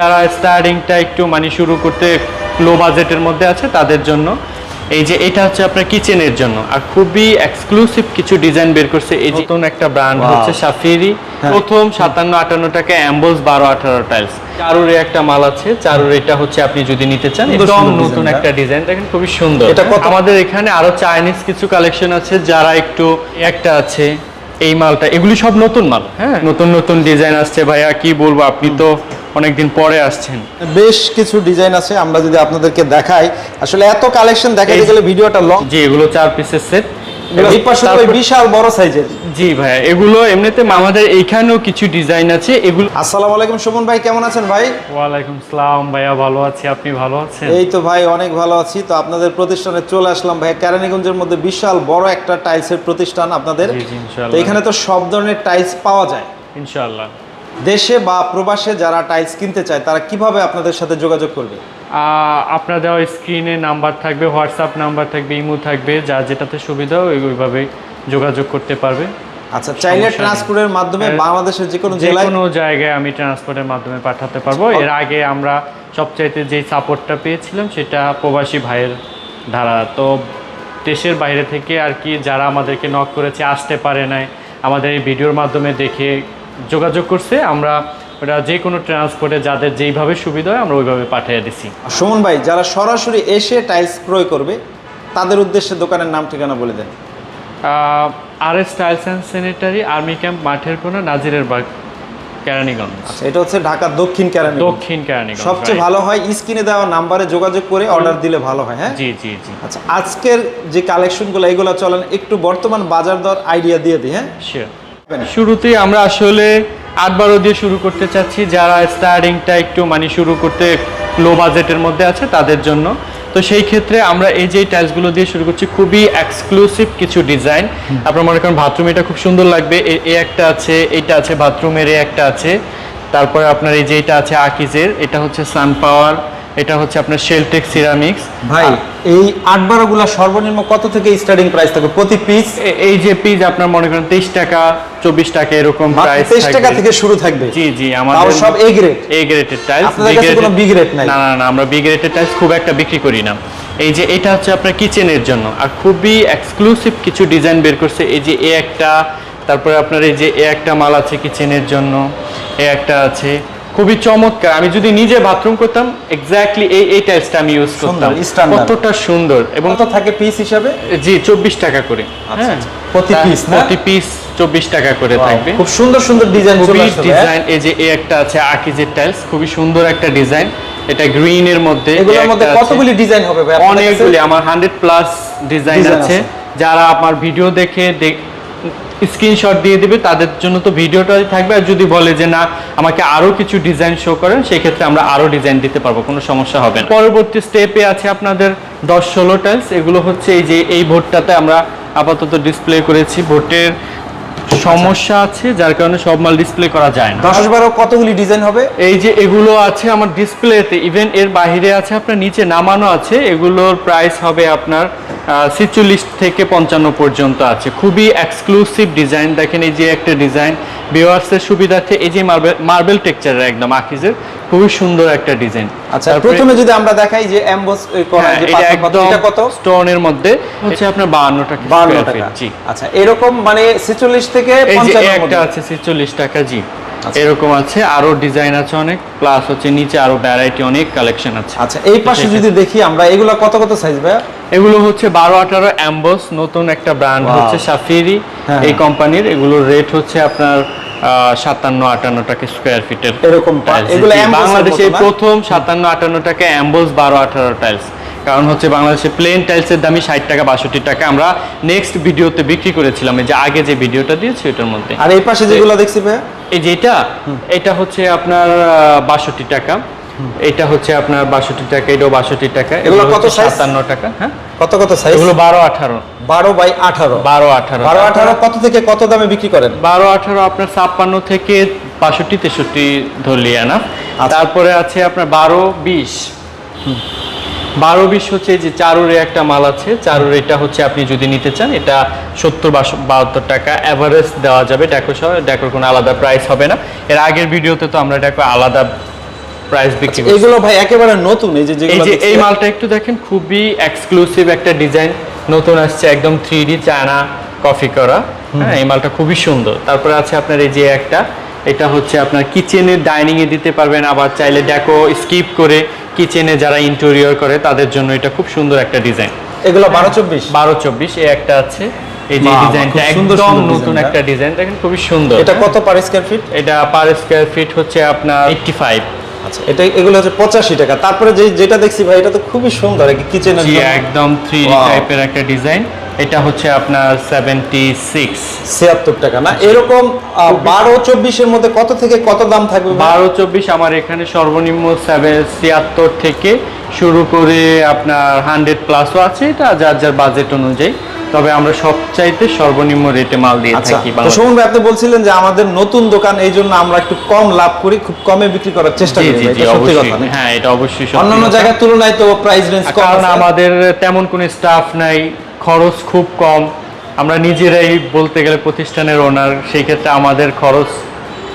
যারা স্টার্টিংটা একটু মানে শুরু করতে লো বাজেটের মধ্যে আছে তাদের জন্য। এই যে এটা হচ্ছে আপনার কিচেনের জন্য। আর খুবই এক্সক্লুসিভ কিছু ডিজাইন বের করছে। এই যে নতুন একটা ব্র্যান্ড হচ্ছে সাফিরি প্রথম সাতান্ন আটান্ন টাকা অ্যাম্বোস বারো আঠারো টাইলস চারুর একটা মাল আছে। চারুর এটা হচ্ছে আপনি যদি নিতে চান একদম নতুন একটা ডিজাইন দেখেন খুবই সুন্দর। এটা আমাদের এখানে আরও চাইনিজ কিছু কালেকশন আছে যারা একটু একটা আছে। এই মালটা এগুলি সব নতুন মাল হ্যাঁ। নতুন নতুন ডিজাইন আসছে। ভাইয়া কি বলব? আপনি তো অনেকদিন পরে আসছেন। বেশ কিছু ডিজাইন আছে আমরা যদি আপনাদেরকে দেখাই। আসলে এত কালেকশন দেখাতে এই- গেলে ভিডিওটা লং জি এগুলো চার পিসের সেট এই পাশে তো ওই বিশাল বড় সাইজের জি ভাইয়া এগুলো এমনিতে আমাদের এইখানেও কিছু ডিজাইন আছে। এগুলো আসসালামু আলাইকুম সুমন ভাই কেমন আছেন ভাই? ওয়ালাইকুম সালাম ভাইয়া ভালো আছি। আপনি ভালো আছেন? এই তো ভাই অনেক ভালো আছি। তো আপনাদের প্রতিষ্ঠানে চলে আসলাম ভাই কেরানীগঞ্জের মধ্যে বিশাল বড় একটা টাইলসের প্রতিষ্ঠান আপনাদের। জি, জি, ইনশাআল্লাহ। তো এখানে তো সব ধরনের টাইলস পাওয়া যায়। ইনশাআল্লাহ। দেশে বা প্রবাসে যারা টাইলস কিনতে চায় তারা কীভাবে আপনাদের সাথে যোগাযোগ করবে? আপনার দেওয়া স্ক্রিনে নাম্বার থাকবে হোয়াটসঅ্যাপ নাম্বার থাকবে ইমো থাকবে যা যেটাতে সুবিধা ওই ওইভাবে যোগাযোগ করতে পারবে। আচ্ছা চাইলে ট্রান্সপোর্টের মাধ্যমে হ্যাঁ, বাংলাদেশের যে কোনো জেলায় কোনো জায়গায় আমি ট্রান্সপোর্টের মাধ্যমে পাঠাতে পারব। এর আগে আমরা সবচাইতে যে সাপোর্টটা পেয়েছিলাম সেটা প্রবাসী ভাইয়ের ধারা তো দেশের বাইরে থেকে আর কি যারা আমাদেরকে নক করেছে আসতে পারে নাই আমাদের এই ভিডিওর মাধ্যমে দেখে যোগাযোগ করছে আমরা ওটা যে কোনো ট্রান্সপোর্টে যাদের যেইভাবে সুবিধা হয় আমরা ওইভাবে পাঠিয়ে দিছি। সুমন ভাই যারা সরাসরি এসে টাইলস ক্রয় করবে তাদের উদ্দেশ্যে দোকানের নাম ঠিকানা বলে দেন। R S tiles and sanitary army camp মাঠের কোনো নাজিরের বাগ কেরানীগঞ্জ। আচ্ছা এটা হচ্ছে ঢাকা দক্ষিণ কেরানি দক্ষিণ কেরানীগঞ্জ সবচেয়ে ভালো হয় স্ক্রিনে দেওয়া নাম্বারে যোগাযোগ করে অর্ডার দিলে ভালো হয় হ্যাঁ? জি জি জি। আচ্ছা আজকের যে কালেকশনগুলো এগুলো চলেন একটু বর্তমান বাজার দর আইডিয়া দিয়ে দিই হ্যাঁ? Sure. শুরুতেই আমরা আসলে আট বারো দিয়ে শুরু করতে চাচ্ছি। যারা স্টার্টিংটা একটু মানে শুরু করতে লো বাজেটের মধ্যে আছে, তাদের জন্য। তো সেই ক্ষেত্রে আমরা এই যে টাইলসগুলো দিয়ে শুরু করছি, খুবই এক্সক্লুসিভ কিছু ডিজাইন আপনার মনে করেন বাথরুম এটা খুব সুন্দর লাগবে। এ একটা আছে, এইটা আছে বাথরুমের এ একটা আছে। তারপরে আপনার এই যে এটা আছে, আকিজের, এটা হচ্ছে সান পাওয়ার এটা হচ্ছে আপনার শেলটেক সিরামিক্স ভাই এই আট বারোগুলা সর্বনিম্ন কত থেকে স্টার্টিং প্রাইস থাকবে? প্রতি পিস এই যে পিস আপনার মনে করেন তেইশ টাকা চব্বিশ টাকা এরকম প্রাইস তেইশ টাকা থেকে শুরু থাকবে। জি জি আমাদের সব এ গ্রেড এ গ্রেডের টাইলস আপনাদের কাছে কোনো B grade নাই? না না না আমরা বি গ্রেডের টাইলস খুব একটা বিক্রি করি না। এই যে এটা হচ্ছে আপনার কিচেনের জন্য। আর খুবই এক্সক্লুসিভ কিছু ডিজাইন বের করছে। এই যে এ একটা তারপরে আপনার এই যে এ একটা মাল আছে কিচেনের জন্য। এ একটা আছে। খুবই চমৎকার। আমি যদি নিজে বাথরুম করতাম এক্স্যাক্টলি এই এই টাইলসটা আমি ইউজ করতাম। কতটা সুন্দর এবং কত থাকে পিস হিসাবে? জি চব্বিশ টাকা করে। হ্যাঁ। আচ্ছা। প্রতি তা- piece না? প্রতি পিস চব্বিশ টাকা করে থাকবে। খুব সুন্দর সুন্দর ডিজাইন চলে আসছে? ডিজাইন এই যে এই একটা আছে আকিজের টাইলস খুবই সুন্দর একটা ডিজাইন এটা গ্রিন এর মধ্যে এগুলোর মধ্যে কতগুলি ডিজাইন হবে ভাই? অনেকগুলি আমার হান্ড্রেড প্লাস ডিজাইন আছে। যারা আমার ভিডিও দেখে স্ক্রিনশট দিয়ে দিবে, তাদের জন্য তো ভিডিওটাই থাকবে। আর যদি বলে যে না, আমাকে আরও কিছু ডিজাইন শো করেন, সেক্ষেত্রে আমরা আরও ডিজাইন দিতে পারব, কোনো সমস্যা হবে না। পরবর্তী স্টেপে আছে আপনাদের দশ ষোলো টাইলস এগুলো হচ্ছে এই যে, এই ভোটটাতে আমরা আপাতত ডিসপ্লে করেছি। ভোটের সমস্যা আছে যার কারণে সব মাল ডিসপ্লে করা যায় না। দশ বারো কতগুলি ডিজাইন হবে? এই যে এগুলো আছে আমার ডিসপ্লেতে ইভেন এর বাইরে আছে আপনার নিচে নামানো আছে এগুলোর প্রাইস হবে আপনার ছিচল্লিশ থেকে পঞ্চান্ন পর্যন্ত আছে। খুবই এক্সক্লুসিভ ডিজাইন দেখেন এই যে একটা ডিজাইন ভিওয়ার্সের সুবিধার্থে এই যে মার্বেল মার্বেল টেক্সচারের একদম আকিজের খুবই সুন্দর একটা ডিজাইন আচ্ছা প্রথমে যদি আমরা দেখাই যে এমবস করা যে হ্যাঁ, এটা পাথর, একদম কত? স্টোনের মধ্যে। হচ্ছে আপনার বাহান্ন টাকা বান্ন square টাকা। জি। আচ্ছা এরকম মানে ছেচল্লিশ থেকে এই যে পঞ্চান্ন একটা আছে ছেচল্লিশ টাকা জি। আচ্ছা। এরকম আছে আরও ডিজাইন আছে অনেক প্লাস হচ্ছে নিচে আরও ভ্যারাইটি অনেক কালেকশন আছে। আচ্ছা এই পাশে যদি দেখি আমরা এগুলা কত কত সাইজ ভাইয়া? এগুলো হচ্ছে বারো আঠারো অ্যাম্বস নতুন একটা ব্র্যান্ড হচ্ছে সাফিরি হ্যাঁ, এই হ্যাঁ। কোম্পানির এগুলোর রেট হচ্ছে আপনার সাতান্ন আটান্ন টাকা স্কোয়ার ফিটের এরকম বাংলাদেশে প্রথম সাতান্ন আটান্ন টাকা অ্যাম্বস বারো আঠারো টাইলস কারণ হচ্ছে বাংলাদেশে প্লেন টাইলসের দামই ষাট টাকা বাষট্টি টাকা। আমরা নেক্সট ভিডিওতে বিক্রি করেছিলাম এই যে আগে যে ভিডিওটা দিয়েছি ওটার মধ্যে। আর এই পাশে যেগুলো দেখছি ভাইয়া? এই যে এটা এটা হচ্ছে আপনার বাষট্টি টাকা। এটা হচ্ছে আপনার বাষট্টি টাকা এটাও বাষট্টি টাকা এগুলো কত সাতান্ন টাকা হ্যাঁ? কত কত সাইজ এগুলো বারো আঠারো। বারো বাই আঠারো। বারো আঠারো। বারো আঠারো কত থেকে কত দামে বিক্রি করেন? বারো আঠারো আপনার ছাপ্পান্ন থেকে বাষট্টি তেষট্টি ধরলিয়ে না আচ্ছা। তারপরে আছে আপনার বারো বিশ। বারো বিশ হচ্ছে যে চারুরে একটা মাল আছে। চারুর এটা হচ্ছে আপনি যদি নিতে চান এটা সত্তর বাহাত্তর টাকা অ্যাভারেজ দেওয়া যাবে। ডেকো সহ ডেকোর কোনো আলাদা প্রাইস হবে না। এর আগের ভিডিওতে তো আমরা ডেকো আলাদা প্রাইস বিক্রি এগুলো ভাই একেবারে নতুন এই যে এই যে এই মালটা একটু দেখেন খুবই এক্সক্লুসিভ একটা ডিজাইন নতুন আসছে একদম থ্রি ডি চায়না কফি করা। হ্যাঁ এই মালটা খুবই সুন্দর। তারপরে আছে আপনার এই যে একটা এটা হচ্ছে আপনার কিচেনে ডাইনিং দিতে পারবেন আবার চাইলে ডেকো স্কিপ করে কিচেনে যারা ইন্টেরিয়র করে তাদের জন্য এটা খুব সুন্দর একটা ডিজাইন এগুলো বারো চব্বিশ। বারো চব্বিশ এই একটা আছে। এই যে ডিজাইনটা একদম নতুন একটা ডিজাইন দেখেন খুবই সুন্দর। এটা কত পার স্কোয়ার ফিট এটা পার স্কোয়ার ফিট হচ্ছে আপনার এইটটি ফাইভ আচ্ছা এটা এগুলো হচ্ছে পঁচাশি টাকা। তারপরে যে যেটা দেখছি ভাই এটা তো খুবই সুন্দর কিচেনের জি একদম থ্রি টাইপের একটা ডিজাইন এটা হচ্ছে আপনার সেভেন্টি সিক্স ছিয়াত্তর টাকা। না এরকম বারো চব্বিশের মধ্যে কত থেকে কত দাম থাকবে বারো চব্বিশ আমার এখানে সর্বনিম্ন সেভেন ছিয়াত্তর থেকে শুরু করে আপনার হান্ড্রেড প্লাসও আছে এটা যার যার বাজেট অনুযায়ী। তবে আমরা সবচাইতে সর্বনিম্ন রেটে মাল দিয়ে আচ্ছা থাকি তো। সুমন ভাই আপনি বলছিলেন যে আমাদের নতুন দোকান এই জন্য আমরা একটু কম লাভ করি খুব কমে বিক্রি করার চেষ্টা করি এটা সত্যি কথা হ্যাঁ এটা অবশ্যই সত্যি অন্যান্য। জায়গার তুলনায় তো প্রাইস রেঞ্জ কম কারণ আমাদের তেমন কোনো স্টাফ নাই খরচ খুব কম আমরা নিজেরাই বলতে গেলে প্রতিষ্ঠানের ওনার সেই ক্ষেত্রে আমাদের খরচ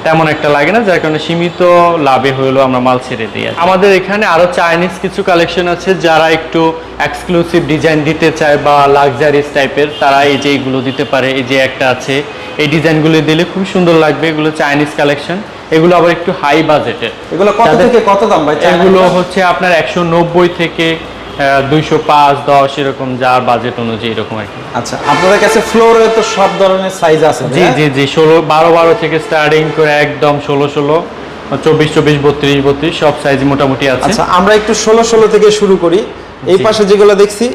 তেমন একটা লাগে না যার কারণে সীমিত লাভে হলেও আমরা মাল ছেড়ে দিই আমাদের এখানে আরও চাইনিজ কিছু কালেকশন আছে যারা একটু এক্সক্লুসিভ ডিজাইন দিতে চায় বা লাক্সারিস টাইপের তারা এই যে এইগুলো দিতে পারে এই যে একটা আছে এই ডিজাইনগুলো দিলে খুব সুন্দর লাগবে এগুলো চাইনিজ কালেকশন এগুলো আবার একটু হাই বাজেটের এগুলো কত থেকে কত দাম ভাই? এগুলো? হচ্ছে আপনার একশো নব্বই থেকে দুইশো পাঁচ দশ এরকম যার বাজেট অনুযায়ী এরকম আর কি। আচ্ছা আপনাদের কাছে ফ্লোরে তো সব ধরনের সাইজ আছে জি হ্যাঁ? জি জি ষোলো বারো বারো থেকে স্টার্টিং করে একদম ষোলো ষোলো চব্বিশ চব্বিশ বত্রিশ বত্রিশ সব সাইজ মোটামুটি আছে। আচ্ছা আমরা একটু ষোলো ষোলো থেকে শুরু করি। এই পাশে যেগুলো দেখছি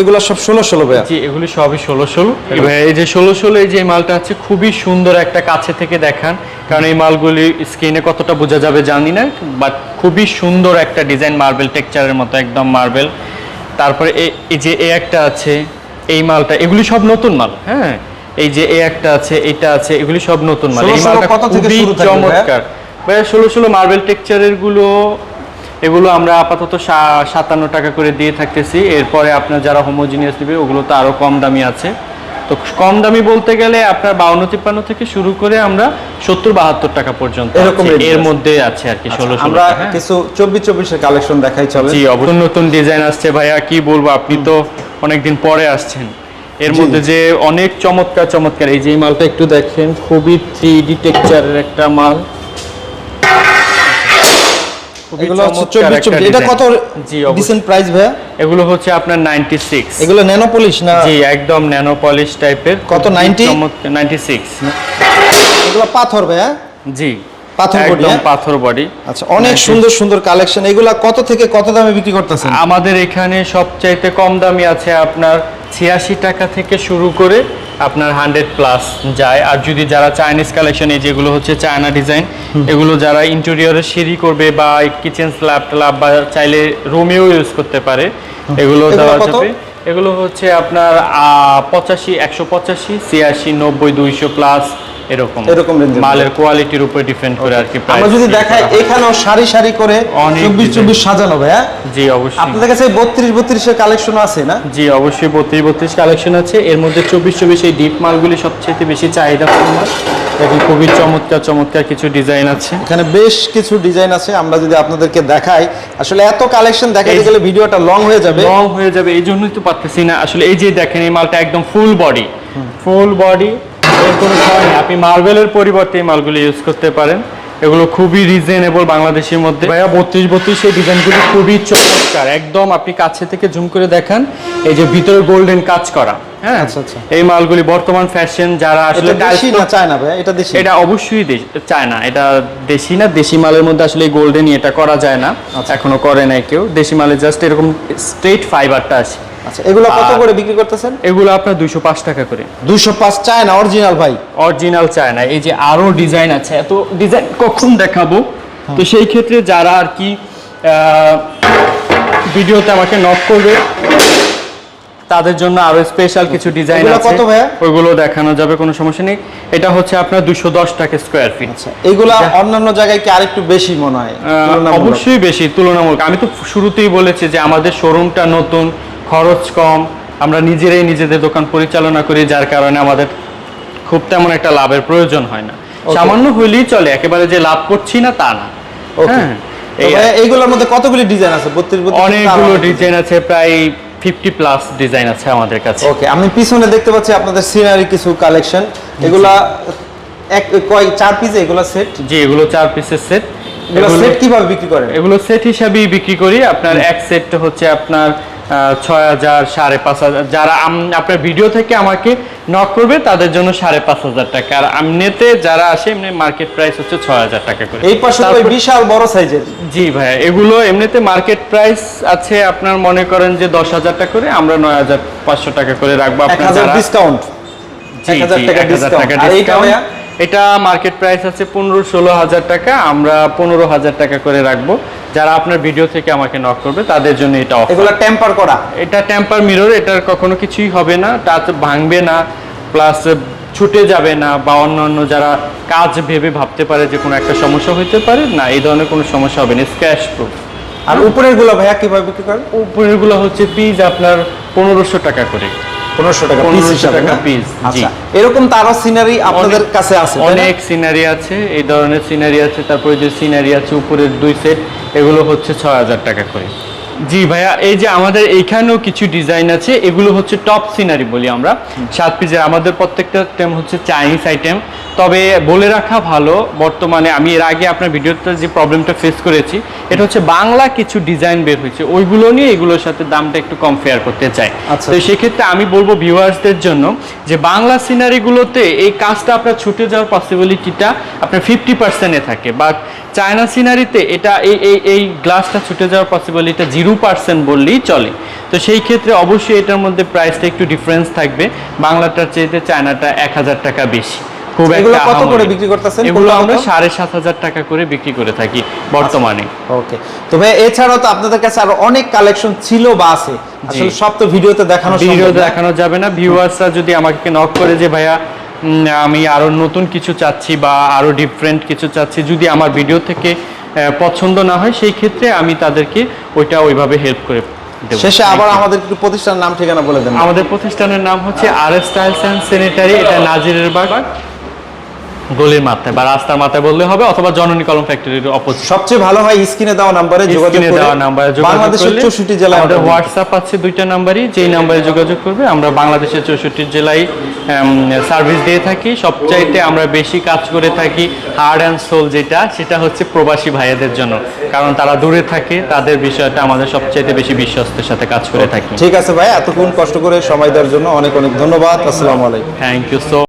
এগুলো সব ষোলো ষোলো ভাইয়া। জি এগুলি সবই ষোলো ষোলো। এই যে ষোলো ষোলো এই যে মালটা আছে খুবই সুন্দর একটা কাছে থেকে দেখান। কারণ এই মালগুলি স্ক্রিনে কতটা বোঝা যাবে জানি না বাট খুবই সুন্দর একটা ডিজাইন মার্বেল টেক্সচারের মতো একদম মার্বেল। তারপরে এই যে এ একটা আছে এই মালটা এগুলি সব নতুন মাল হ্যাঁ? এই যে এ একটা আছে এটা আছে এগুলি সব নতুন মাল। এই মালটা খুবই? চমৎকার। ভাইয়া ষোলো ষোলো মার্বেল টেক্সচারেরগুলো এগুলো আমরা আপাতত সাতান্ন টাকা করে দিয়ে থাকতেছি। এরপরে আপনার যারা হোমোজিনিয়াস নেবে ওগুলো তো আরও কম দামি আছে। তো কম দামি বলতে গেলে আপনার বাউন্ন তিপ্পান্ন থেকে শুরু করে আমরা সত্তর বাহাত্তর টাকা পর্যন্ত এরকম এর মধ্যে আছে আর কি ষোলো ষোলো আমরা কিছু চব্বিশ চব্বিশের কালেকশন দেখাই চলে জি অবশ্যই। নতুন ডিজাইন আসছে ভাইয়া কি বলব আপনি তো অনেকদিন পরে আসছেন। এর মধ্যে যে অনেক চমৎকার চমৎকার এই যে মালটা একটু দেখেন খুবই থ্রি ডি টেক্সচারের একটা মাল। এগুলো হচ্ছে এটা কত ডিসেন্ট প্রাইস ভাইয়া? এগুলো হচ্ছে আপনার 96 এগুলো ন্যানো পলিশ না? জি একদম ন্যানো পলিশ টাইপের কত, 90? 96 এগুলো পাথর ভাইয়া? জি পাথর হ্যাঁ? পাথর বডি আচ্ছা অনেক সুন্দর সুন্দর কালেকশন এগুলা কত থেকে কত দামে বিক্রি করতেছেন? আমাদের এখানে সবচাইতে কম দামি আছে আপনার ছিয়াশি টাকা থেকে শুরু করে আপনার হান্ড্রেড প্লাস যায়। আর যদি যারা চাইনিজ কালেকশন এই যেগুলো হচ্ছে চায়না ডিজাইন এগুলো যারা ইন্টেরিয়রে সিঁড়ি করবে বা কিচেন স্ল্যাব ট্ল্যাব বা চাইলে রুমেও ইউজ করতে পারে এগুলো এগুলো দেওয়া যাবে। এগুলো হচ্ছে আপনার পঁচাশি একশো পঁচাশি ছিয়াশি নব্বই দুইশো প্লাস এরকম এরকম মালের কোয়ালিটির উপর ডিপেন্ড করে আর কি আমরা যদি দেখাই এখানেও সারি সারি করে অনেক চব্বিশ design। চব্বিশ সাজানো ভাইয়া জি অবশ্যই। আপনাদের কাছে বত্রিশ বত্রিশের কালেকশন আছে না? জি অবশ্যই বত্রিশ বত্রিশ কালেকশন আছে। এর মধ্যে চব্বিশ চব্বিশ এই ডিপ মালগুলি সবচেয়ে বেশি চাহিদা মাল এখন খুবই চমৎকার চমৎকার কিছু ডিজাইন আছে। এখানে বেশ কিছু ডিজাইন আছে। আমরা যদি আপনাদেরকে দেখাই আসলে এত কালেকশন দেখাতে গেলে ভিডিওটা লং হয়ে যাবে। লং হয়ে যাবে এই জন্যই তো পারতেছি না। আসলে এই যে দেখেন এই মালটা একদম ফুল বডি ফুল বডি এর কোনো সময় নেই। আপনি মার্বেলের পরিবর্তে এই মালগুলি ইউজ করতে পারেন। এগুলো খুবই রিজনেবল বাংলাদেশের মধ্যে। ভাইয়া, বত্রিশ বত্রিশ এই ডিজাইনগুলি খুবই চমৎকার। একদম আপনি কাছে থেকে জুম করে দেখান, এই যে ভিতরে গোল্ডেন কাজ করা। হ্যাঁ। আচ্ছা, আচ্ছা। এই মালগুলি বর্তমান ফ্যাশন যারা আসলে দেশি না চায় না ভাই? এটা দেশি? এটা অবশ্যই দেশ- চায় না এটা দেশি না দেশি মালের মধ্যে আসলে গোল্ডেন এটা করা যায় না। আচ্ছা। এখনও করে নাই কেউ। দেশি মালে জাস্ট এরকম স্ট্রেট ফাইবারটা আসে আচ্ছা এগুলো কত করে বিক্রি করতেছেন? এগুলো আপনার দুশো পাঁচ টাকা করে। দুইশো পাঁচ চায় না অরিজিনাল ভাই? অরিজিনাল চায় না এই যে আরও ডিজাইন আছে এত ডিজাইন কখন দেখাবো? তো সেই ক্ষেত্রে যারা আর কি ভিডিওতে আমাকে নক করবে তাদের জন্য আরও স্পেশাল কিছু ডিজাইন আছে। কত ভাইয়া? ওইগুলো দেখানো যাবে কোনো সমস্যা নেই। এটা হচ্ছে আপনার দুশো দশ টাকা স্কোয়ার ফিট আচ্ছা এগুলা অন্যান্য জায়গায় কি আরেকটু বেশি মনে হয়। অবশ্যই বেশি তুলনামূলক। আমি তো শুরুতেই বলেছি যে আমাদের শোরুমটা নতুন খরচ কম। আমরা নিজেরাই নিজেদের দোকান পরিচালনা করি যার কারণে আমাদের খুব তেমন একটা লাভের প্রয়োজন হয় না। সামান্য হইলেই চলে একেবারে যে লাভ করছি না তা না. হ্যাঁ এই এইগুলোর মধ্যে কতগুলি ডিজাইন আছে? বত্রিশ অনেকগুলো ডিজাইন আছে প্রায় ফিফটি প্লাস ডিজাইন আছে আমাদের কাছে। ওকে আমি পিছনে দেখতে পাচ্ছি আপনাদের সিনারি কিছু কালেকশন এগুলা এক কয় চার পিস এগুলা সেট জি এগুলো চার পিসের সেট এগুলো সেট কীভাবে বিক্রি করেন? এগুলো সেট হিসাবেই বিক্রি করি। আপনার এক সেট হচ্ছে আপনার ছয় হাজার সাড়ে পাঁচ হাজার। যারা আপনার ভিডিও থেকে আমাকে নক করবে তাদের জন্য সাড়ে পাঁচ হাজার টাকা। আর এমনিতে যারা আসে এমনি মার্কেট প্রাইস হচ্ছে ছয় হাজার টাকা করে। এই পাশে বিশাল বড় সাইজের জি ভাইয়া এগুলো এমনিতে মার্কেট প্রাইস আছে আপনার মনে করেন যে দশ হাজার টাকা করে আমরা নয় হাজার পাঁচশো টাকা করে রাখব আপনার ডিসকাউন্ট জি, টাকা? এটা মার্কেট প্রাইস আছে পনেরো ষোলো হাজার টাকা আমরা পনেরো হাজার টাকা করে রাখব। যারা আপনার ভিডিও থেকে আমাকে নক করবে তাদের জন্য এটা এগুলা টেম্পার করা। এটা টেম্পার মিরর এটার কখনো কিছুই হবে না। টাচ ভাঙবে না প্লাস ছুটে যাবে না বা অন্যান্য যারা কাজ ভেবে ভাবতে পারে যে কোনো একটা সমস্যা হতে পারে না এই ধরনের কোনো সমস্যা হবে না স্ক্র্যাচ প্রুফ আর উপরেরগুলো ভাইয়া কীভাবে বিক্রি করেন? উপরেরগুলো হচ্ছে পিস আপনার পনেরোশো টাকা করে। পনেরোশো টাকা পিস হিসাবে টাকা পিস আচ্ছা এরকম তো সিনারি আপনাদের কাছে আছে অনেক সিনারি আছে এই ধরনের সিনারি আছে তারপরে যে সিনারি আছে উপরের দুই সেট এগুলো হচ্ছে ছয় হাজার টাকা করে। জি ভাইয়া এই যে আমাদের এইখানেও কিছু ডিজাইন আছে এগুলো হচ্ছে টপ সিনারি বলি আমরা। সাত পিসের আমাদের প্রত্যেকটা আইটেম হচ্ছে চাইনিজ আইটেম তবে বলে রাখা ভালো বর্তমানে আমি এর আগে আপনার ভিডিওতে যে প্রবলেমটা ফেস করেছি এটা হচ্ছে বাংলা কিছু ডিজাইন বের হয়েছে। ওইগুলো নিয়ে এগুলোর সাথে দামটা একটু কম ফেয়ার করতে চাই। আচ্ছা। তো সেক্ষেত্রে আমি বলব ভিউয়ার্সদের জন্য যে বাংলা সিনারিগুলোতে এই কাজটা আপনার ছুটে যাওয়ার পসিবিলিটিটা আপনার ফিফটি পার্সেন্টে থাকে। বাট চায়না সিনারিতে এটা এই এই এই গ্লাসটা ছুটে যাওয়ার পসিবিলিটি জিরো পার্সেন্ট বললেই চলে। তো সেই ক্ষেত্রে অবশ্যই এটার মধ্যে প্রাইসটা একটু ডিফারেন্স থাকবে। বাংলাটার চাইতে চায়নাটা এক হাজার টাকা বেশি। খুব এগুলো কত করে বিক্রি করতেছেন? এগুলো আমরা সাড়ে সাত হাজার টাকা করে বিক্রি করে থাকি বর্তমানে। ওকে তো ভাই এছাড়াও তো আপনাদের কাছে আরও অনেক কালেকশন ছিল বা আছে। আসলে সব তো ভিডিওতে দেখানো দেখানো যাবে না। ভিউয়ার্সরা যদি আমাকে নক করে যে ভাইয়া আমি আরও নতুন কিছু চাচ্ছি বা আরও ডিফারেন্ট কিছু চাচ্ছি। যদি আমার ভিডিও থেকে পছন্দ না হয় সেই ক্ষেত্রে আমি তাদেরকে ওইটা ওইভাবে হেল্প করে শেষে আবার আমাদের প্রতিষ্ঠানের নাম ঠিকানা বলে দেন। আমাদের প্রতিষ্ঠানের নাম হচ্ছে R S styles and sanitary এটা নাজিরের বাগ। গলির মাথায় বা রাস্তার মাথায় বললে হবে অথবা জননী কলম ফ্যাক্টরির অপোজিট সবচেয়ে ভালো হয় স্ক্রিনে দেওয়া নাম্বারে যোগাযোগ করে দেওয়া নাম্বারে যোগাযোগ বাংলাদেশের করলে চৌষট্টি জেলায় আমাদের হোয়াটসঅ্যাপ আছে দুইটা নাম্বারই যেই নাম্বারে যোগাযোগ করবে আমরা বাংলাদেশের চৌষট্টি জেলায় সার্ভিস দিয়ে থাকি। সবচাইতে আমরা বেশি কাজ করে থাকি হার্ড অ্যান্ড সোল যেটা সেটা হচ্ছে প্রবাসী ভাইয়াদের জন্য। কারণ তারা দূরে থাকে তাদের বিষয়টা আমাদের সবচাইতে বেশি বিশ্বস্তের সাথে কাজ করে থাকি। ঠিক আছে ভাই এতক্ষণ কষ্ট করে সময় দেওয়ার জন্য অনেক অনেক ধন্যবাদ আসসালামু আলাইকুম। Thank you so